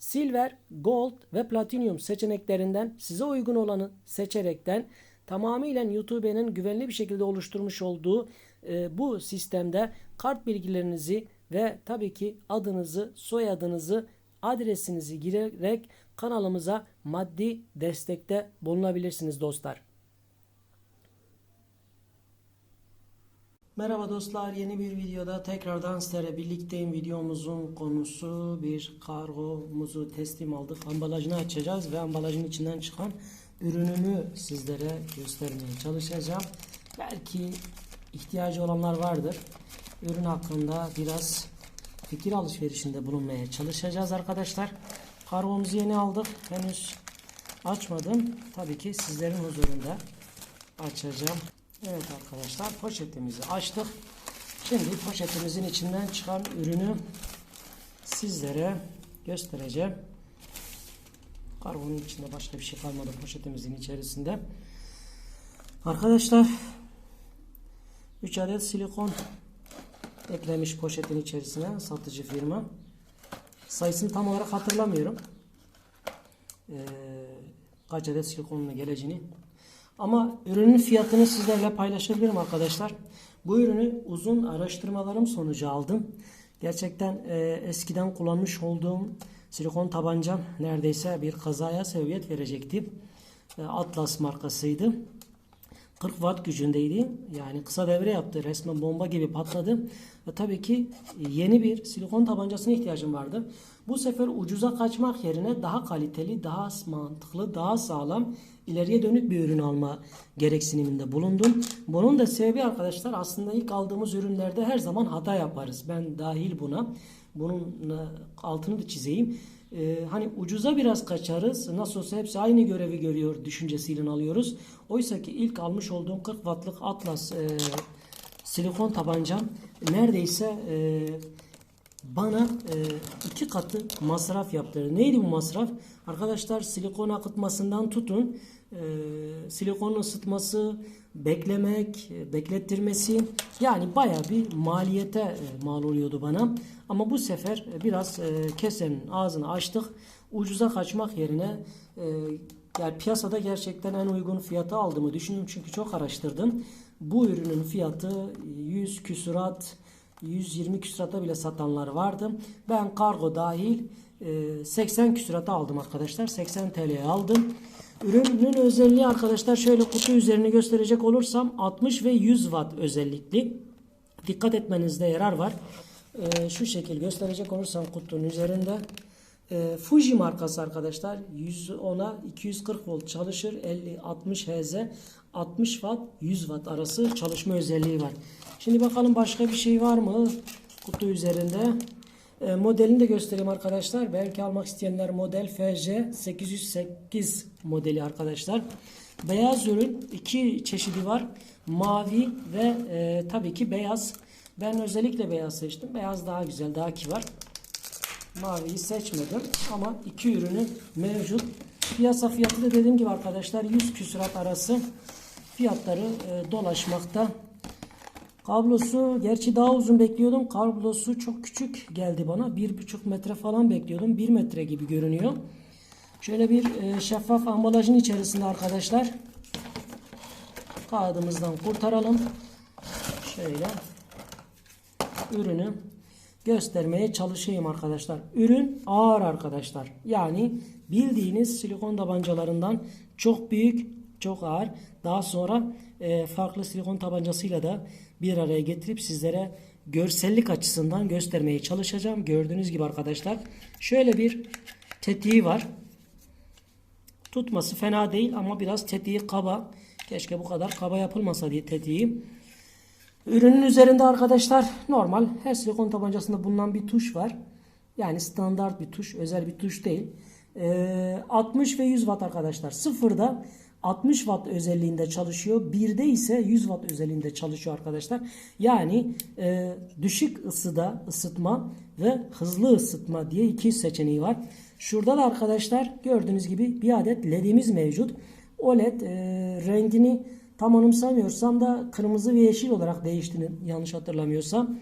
Silver, Gold ve Platinum seçeneklerinden size uygun olanı seçerekten tamamıyla YouTube'nin güvenli bir şekilde oluşturmuş olduğu e, bu sistemde kart bilgilerinizi ve tabii ki adınızı, soyadınızı, adresinizi girerek kanalımıza maddi destekte bulunabilirsiniz dostlar. Merhaba dostlar yeni bir videoda tekrardan sizlerle birlikteyim. Videomuzun konusu bir kargomuzu teslim aldık. Ambalajını açacağız ve ambalajın içinden çıkan ürününü sizlere göstermeye çalışacağım. Belki ihtiyacı olanlar vardır. Ürün hakkında biraz fikir alışverişinde bulunmaya çalışacağız arkadaşlar. Kargomuzu yeni aldık. Henüz açmadım. Tabii ki sizlerin huzurunda açacağım. Evet arkadaşlar poşetimizi açtık. Şimdi poşetimizin içinden çıkan ürünü sizlere göstereceğim. Karbonun içinde başka bir şey kalmadı poşetimizin içerisinde. Arkadaşlar 3 adet silikon eklemiş poşetin içerisine satıcı firma. Sayısını tam olarak hatırlamıyorum. Ee, kaç adet silikonla geleceğini ama ürünün fiyatını sizlerle paylaşabilirim arkadaşlar. Bu ürünü uzun araştırmalarım sonucu aldım. Gerçekten e, eskiden kullanmış olduğum silikon tabancam neredeyse bir kazaya sebebiyet verecekti. E, Atlas markasıydı. 40 watt gücündeydi. Yani kısa devre yaptı. Resmen bomba gibi patladı. Ve tabii ki yeni bir silikon tabancasına ihtiyacım vardı. Bu sefer ucuza kaçmak yerine daha kaliteli, daha mantıklı, daha sağlam, ileriye dönük bir ürün alma gereksiniminde bulundum. Bunun da sebebi arkadaşlar aslında ilk aldığımız ürünlerde her zaman hata yaparız. Ben dahil buna. Bunun altını da çizeyim. Ee, hani ucuza biraz kaçarız. Nasıl olsa hepsi aynı görevi görüyor düşüncesiyle alıyoruz. Oysa ki ilk almış olduğum 40 wattlık Atlas e, silikon tabancam neredeyse e, bana e, iki katı masraf yaptırdı. Neydi bu masraf? Arkadaşlar silikon akıtmasından tutun e, silikon ısıtması, beklemek, e, beklettirmesi yani baya bir maliyete e, mal oluyordu bana. Ama bu sefer e, biraz e, kesenin ağzını açtık. Ucuza kaçmak yerine e, yani piyasada gerçekten en uygun fiyatı aldığımı düşünüyorum çünkü çok araştırdım. Bu ürünün fiyatı 100 küsurat 120 küsurata bile satanlar vardı. Ben kargo dahil 80 küsurata aldım arkadaşlar. 80 TL'ye aldım. Ürünün özelliği arkadaşlar şöyle kutu üzerine gösterecek olursam 60 ve 100 watt özellikli. Dikkat etmenizde yarar var. şu şekil gösterecek olursam kutunun üzerinde Fuji markası arkadaşlar 110'a 240 volt çalışır 50 60 Hz 60 watt 100 watt arası çalışma özelliği var. Şimdi bakalım başka bir şey var mı kutu üzerinde. E, modelini de göstereyim arkadaşlar. Belki almak isteyenler model FC 808 modeli arkadaşlar. Beyaz ürün iki çeşidi var. Mavi ve e, tabii ki beyaz. Ben özellikle beyaz seçtim. Beyaz daha güzel, daha kibar. Maviyi seçmedim ama iki ürünü mevcut. Piyasa fiyatı da dediğim gibi arkadaşlar 100 küsurat arası fiyatları e, dolaşmakta. Kablosu gerçi daha uzun bekliyordum. Kablosu çok küçük geldi bana. Bir buçuk metre falan bekliyordum. Bir metre gibi görünüyor. Şöyle bir e, şeffaf ambalajın içerisinde arkadaşlar. Kağıdımızdan kurtaralım. Şöyle ürünü göstermeye çalışayım arkadaşlar. Ürün ağır arkadaşlar. Yani bildiğiniz silikon tabancalarından çok büyük, çok ağır. Daha sonra e, farklı silikon tabancasıyla da bir araya getirip sizlere görsellik açısından göstermeye çalışacağım. Gördüğünüz gibi arkadaşlar şöyle bir tetiği var. Tutması fena değil ama biraz tetiği kaba. Keşke bu kadar kaba yapılmasa diye tetiği. Ürünün üzerinde arkadaşlar normal her silikon tabancasında bulunan bir tuş var. Yani standart bir tuş, özel bir tuş değil. Ee, 60 ve 100 watt arkadaşlar. Sıfırda 60 watt özelliğinde çalışıyor. Birde ise 100 watt özelliğinde çalışıyor arkadaşlar. Yani e, düşük ısıda ısıtma ve hızlı ısıtma diye iki seçeneği var. Şurada da arkadaşlar gördüğünüz gibi bir adet ledimiz mevcut. OLED e, rengini tam anımsamıyorsam da kırmızı ve yeşil olarak değiştiğini yanlış hatırlamıyorsam.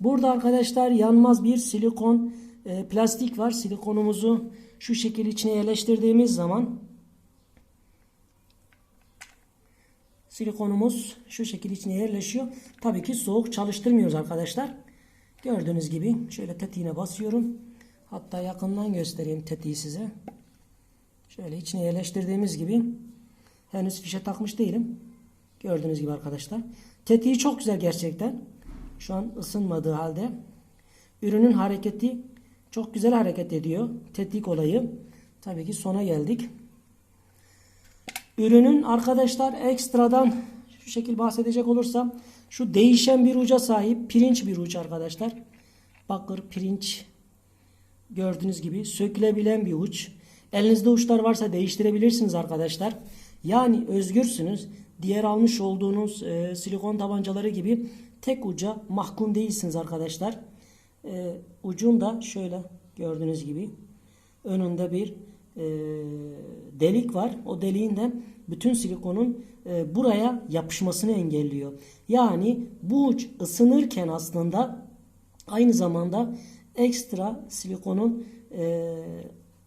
Burada arkadaşlar yanmaz bir silikon e, plastik var. Silikonumuzu şu şekil içine yerleştirdiğimiz zaman silikonumuz şu şekil içine yerleşiyor. Tabii ki soğuk çalıştırmıyoruz arkadaşlar. Gördüğünüz gibi şöyle tetiğine basıyorum. Hatta yakından göstereyim tetiği size. Şöyle içine yerleştirdiğimiz gibi henüz fişe takmış değilim. Gördüğünüz gibi arkadaşlar. Tetiği çok güzel gerçekten. Şu an ısınmadığı halde. Ürünün hareketi çok güzel hareket ediyor. Tetik olayı. Tabii ki sona geldik. Ürünün arkadaşlar ekstradan şu şekil bahsedecek olursam şu değişen bir uca sahip pirinç bir uç arkadaşlar. Bakır pirinç gördüğünüz gibi sökülebilen bir uç. Elinizde uçlar varsa değiştirebilirsiniz arkadaşlar. Yani özgürsünüz. Diğer almış olduğunuz e, silikon tabancaları gibi tek uca mahkum değilsiniz arkadaşlar. E, ucun da şöyle gördüğünüz gibi önünde bir e, delik var. O deliğinden bütün silikonun e, buraya yapışmasını engelliyor. Yani bu uç ısınırken aslında aynı zamanda ekstra silikonun e,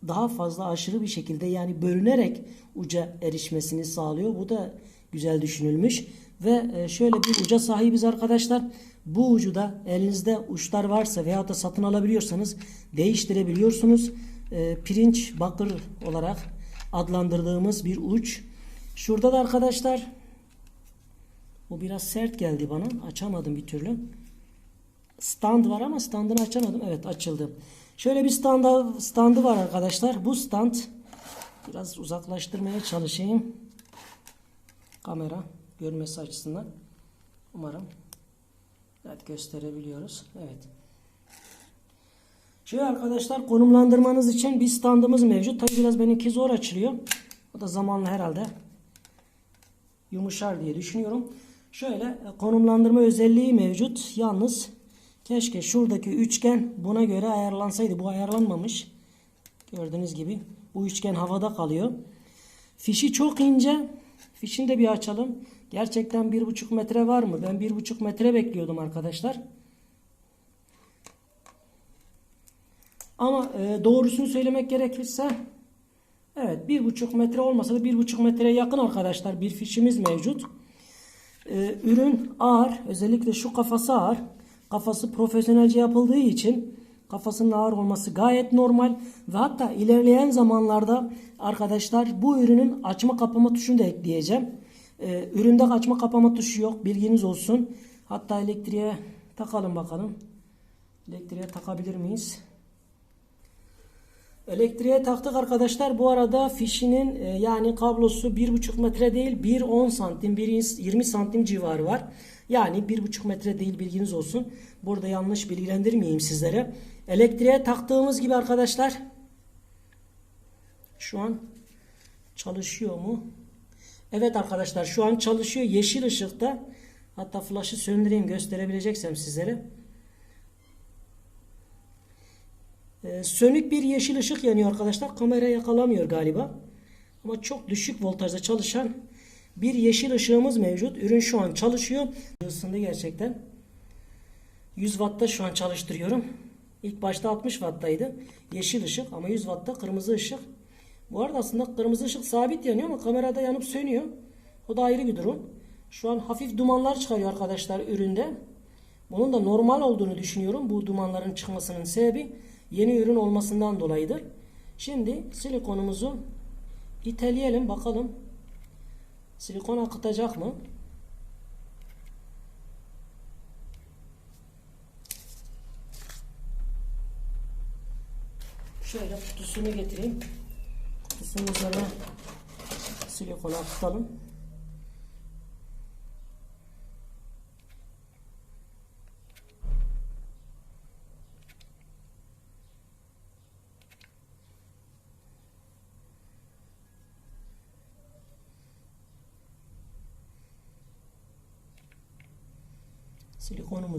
daha fazla aşırı bir şekilde yani bölünerek uca erişmesini sağlıyor. Bu da güzel düşünülmüş. Ve şöyle bir uca sahibiz arkadaşlar. Bu ucu da elinizde uçlar varsa veya da satın alabiliyorsanız değiştirebiliyorsunuz. E, pirinç bakır olarak adlandırdığımız bir uç. Şurada da arkadaşlar bu biraz sert geldi bana. Açamadım bir türlü. Stand var ama standını açamadım. Evet açıldı. Şöyle bir standa, standı var arkadaşlar. Bu stand biraz uzaklaştırmaya çalışayım. Kamera görmesi açısından. Umarım evet gösterebiliyoruz. Evet. Şöyle arkadaşlar konumlandırmanız için bir standımız mevcut. Tabi biraz benimki zor açılıyor. O da zamanla herhalde yumuşar diye düşünüyorum. Şöyle e, konumlandırma özelliği mevcut. Yalnız keşke şuradaki üçgen buna göre ayarlansaydı. Bu ayarlanmamış. Gördüğünüz gibi bu üçgen havada kalıyor. Fişi çok ince. Fişini de bir açalım. Gerçekten bir buçuk metre var mı? Ben bir buçuk metre bekliyordum arkadaşlar. Ama e, doğrusunu söylemek gerekirse evet bir buçuk metre olmasa da bir buçuk metreye yakın arkadaşlar bir fişimiz mevcut. E, ürün ağır. Özellikle şu kafası ağır. Kafası profesyonelce yapıldığı için kafasının ağır olması gayet normal ve hatta ilerleyen zamanlarda arkadaşlar bu ürünün açma kapama tuşunu da ekleyeceğim. Ee, üründe açma kapama tuşu yok bilginiz olsun. Hatta elektriğe takalım bakalım. Elektriğe takabilir miyiz? Elektriğe taktık arkadaşlar. Bu arada fişinin e, yani kablosu 1,5 metre değil 1,10 santim 1,20 santim civarı var. Yani 1,5 metre değil bilginiz olsun. Burada yanlış bilgilendirmeyeyim sizlere. Elektriğe taktığımız gibi arkadaşlar şu an çalışıyor mu? Evet arkadaşlar şu an çalışıyor. Yeşil ışıkta. Hatta flaşı söndüreyim gösterebileceksem sizlere. Ee, sönük bir yeşil ışık yanıyor arkadaşlar. Kamera yakalamıyor galiba. Ama çok düşük voltajda çalışan bir yeşil ışığımız mevcut. Ürün şu an çalışıyor. Isındı gerçekten. 100 Watt'ta şu an çalıştırıyorum. İlk başta 60 Watt'taydı. Yeşil ışık ama 100 Watt'ta kırmızı ışık. Bu arada aslında kırmızı ışık sabit yanıyor ama kamerada yanıp sönüyor. O da ayrı bir durum. Şu an hafif dumanlar çıkarıyor arkadaşlar üründe. Bunun da normal olduğunu düşünüyorum. Bu dumanların çıkmasının sebebi yeni ürün olmasından dolayıdır. Şimdi silikonumuzu iteleyelim bakalım. Silikon akıtacak mı? Şöyle kutusunu getireyim. Kutusunun üzerine silikonu akıtalım.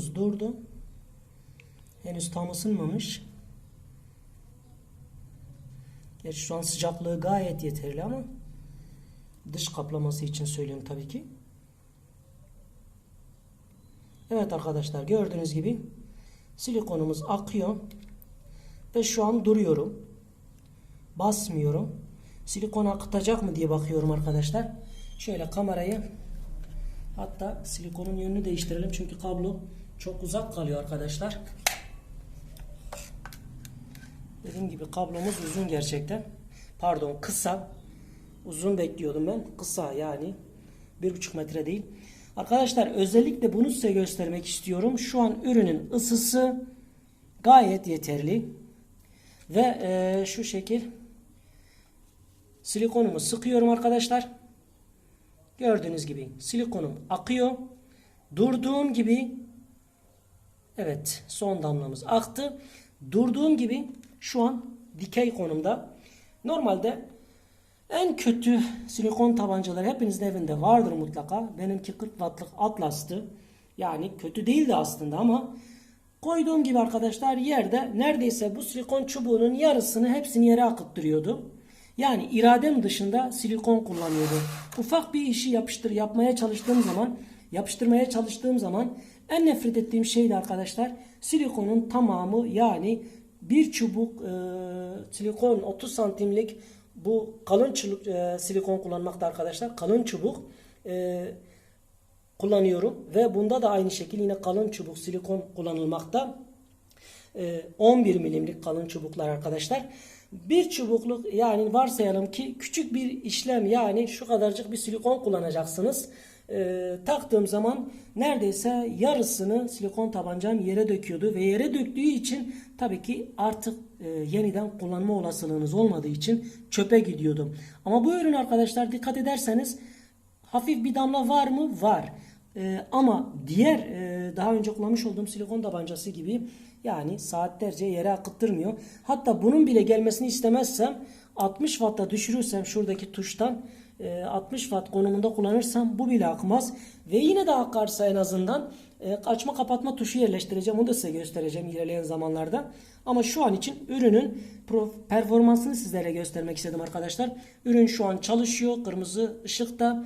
Silikonumuz durdu. Henüz tam ısınmamış. Gerçi şu an sıcaklığı gayet yeterli ama dış kaplaması için söylüyorum tabii ki. Evet arkadaşlar gördüğünüz gibi silikonumuz akıyor ve şu an duruyorum. Basmıyorum. Silikon akıtacak mı diye bakıyorum arkadaşlar. Şöyle kamerayı hatta silikonun yönünü değiştirelim çünkü kablo çok uzak kalıyor arkadaşlar. Dediğim gibi kablomuz uzun gerçekten. Pardon kısa. Uzun bekliyordum ben. Kısa yani. Bir buçuk metre değil. Arkadaşlar özellikle bunu size göstermek istiyorum. Şu an ürünün ısısı gayet yeterli. Ve e, şu şekil silikonumu sıkıyorum arkadaşlar. Gördüğünüz gibi silikonum akıyor. Durduğum gibi evet son damlamız aktı. Durduğum gibi şu an dikey konumda. Normalde en kötü silikon tabancaları hepinizin evinde vardır mutlaka. Benimki 40 wattlık Atlas'tı. Yani kötü değildi aslında ama koyduğum gibi arkadaşlar yerde neredeyse bu silikon çubuğunun yarısını hepsini yere akıttırıyordu. Yani iradem dışında silikon kullanıyordum. Ufak bir işi yapıştır yapmaya çalıştığım zaman, yapıştırmaya çalıştığım zaman en nefret ettiğim şey de arkadaşlar silikonun tamamı yani bir çubuk e, silikon 30 santimlik bu kalın çubuk, e, silikon kullanmakta arkadaşlar. Kalın çubuk e, kullanıyorum ve bunda da aynı şekilde yine kalın çubuk silikon kullanılmakta. E, 11 milimlik kalın çubuklar arkadaşlar. Bir çubukluk yani varsayalım ki küçük bir işlem yani şu kadarcık bir silikon kullanacaksınız. E, taktığım zaman neredeyse yarısını silikon tabancam yere döküyordu ve yere döktüğü için tabii ki artık e, yeniden kullanma olasılığınız olmadığı için çöpe gidiyordum. Ama bu ürün arkadaşlar dikkat ederseniz hafif bir damla var mı? Var. E, ama diğer e, daha önce kullanmış olduğum silikon tabancası gibi yani saatlerce yere akıttırmıyor. Hatta bunun bile gelmesini istemezsem 60 Watt'a düşürürsem şuradaki tuştan 60 Watt konumunda kullanırsam bu bile akmaz. Ve yine de akarsa en azından açma kapatma tuşu yerleştireceğim. Onu da size göstereceğim ilerleyen zamanlarda. Ama şu an için ürünün performansını sizlere göstermek istedim arkadaşlar. Ürün şu an çalışıyor. Kırmızı ışıkta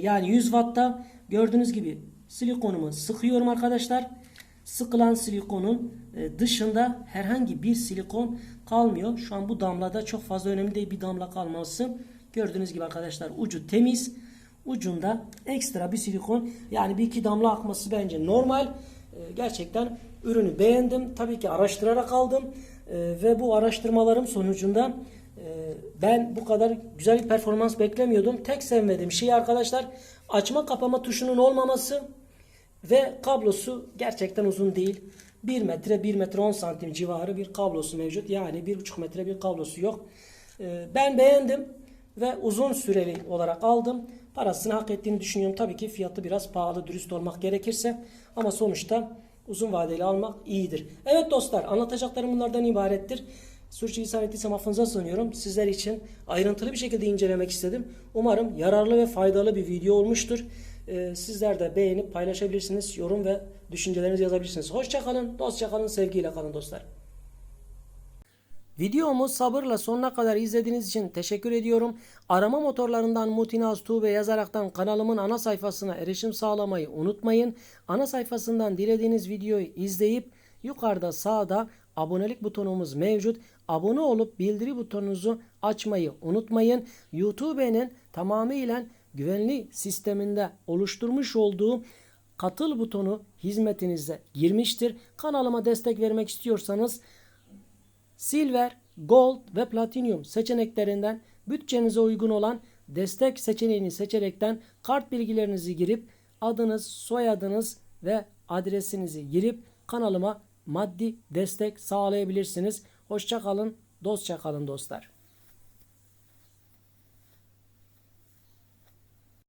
yani 100 Watt'ta gördüğünüz gibi silikonumu sıkıyorum arkadaşlar. Sıkılan silikonun dışında herhangi bir silikon kalmıyor. Şu an bu damlada çok fazla önemli değil bir damla kalması. Gördüğünüz gibi arkadaşlar ucu temiz. Ucunda ekstra bir silikon yani bir iki damla akması bence normal. Gerçekten ürünü beğendim. Tabii ki araştırarak aldım. Ve bu araştırmalarım sonucunda ben bu kadar güzel bir performans beklemiyordum. Tek sevmediğim şey arkadaşlar açma kapama tuşunun olmaması ve kablosu gerçekten uzun değil. 1 metre 1 metre 10 santim civarı bir kablosu mevcut. Yani 1,5 metre bir kablosu yok. Ben beğendim ve uzun süreli olarak aldım. Parasını hak ettiğini düşünüyorum. Tabii ki fiyatı biraz pahalı dürüst olmak gerekirse ama sonuçta uzun vadeli almak iyidir. Evet dostlar anlatacaklarım bunlardan ibarettir. Sürçülisan ettiysem affınıza sığınıyorum. Sizler için ayrıntılı bir şekilde incelemek istedim. Umarım yararlı ve faydalı bir video olmuştur. Ee, sizler de beğenip paylaşabilirsiniz. Yorum ve düşüncelerinizi yazabilirsiniz. Dostça kalın, sevgiyle kalın dostlar. Videomu sabırla sonuna kadar izlediğiniz için teşekkür ediyorum. Arama motorlarından Mutinaz Tuğbe yazaraktan kanalımın ana sayfasına erişim sağlamayı unutmayın. Ana sayfasından dilediğiniz videoyu izleyip yukarıda sağda abonelik butonumuz mevcut. Abone olup bildiri butonunuzu açmayı unutmayın. YouTube'nin tamamıyla güvenli sisteminde oluşturmuş olduğu katıl butonu hizmetinize girmiştir. Kanalıma destek vermek istiyorsanız Silver, Gold ve Platinum seçeneklerinden bütçenize uygun olan destek seçeneğini seçerekten kart bilgilerinizi girip adınız, soyadınız ve adresinizi girip kanalıma maddi destek sağlayabilirsiniz. Hoşça kalın, dostça kalın dostlar.